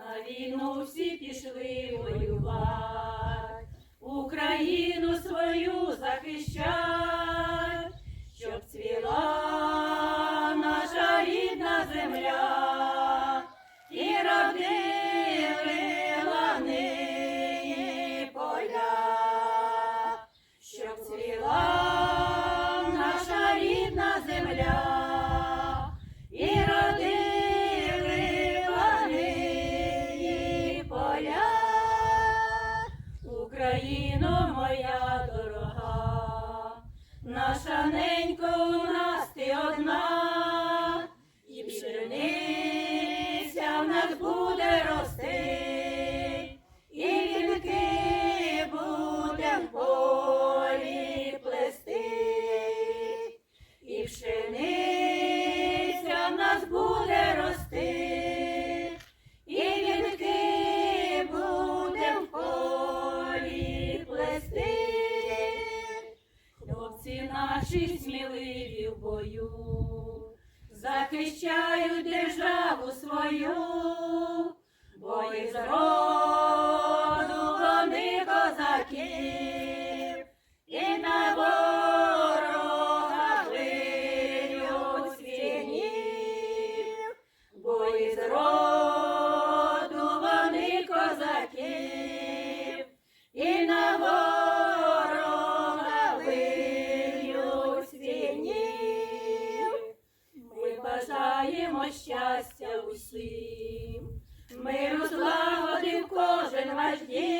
На війну всі пішли воювати, Україну свою захищать, щоб цвіла наша рідна земля, наша у нас ти одна, і пшениця в нас буде рости, і вінки буде в полі плести, і пшениця захищають державу свою, бажаємо щастя усім, миру злагоди в кожен ваш дім,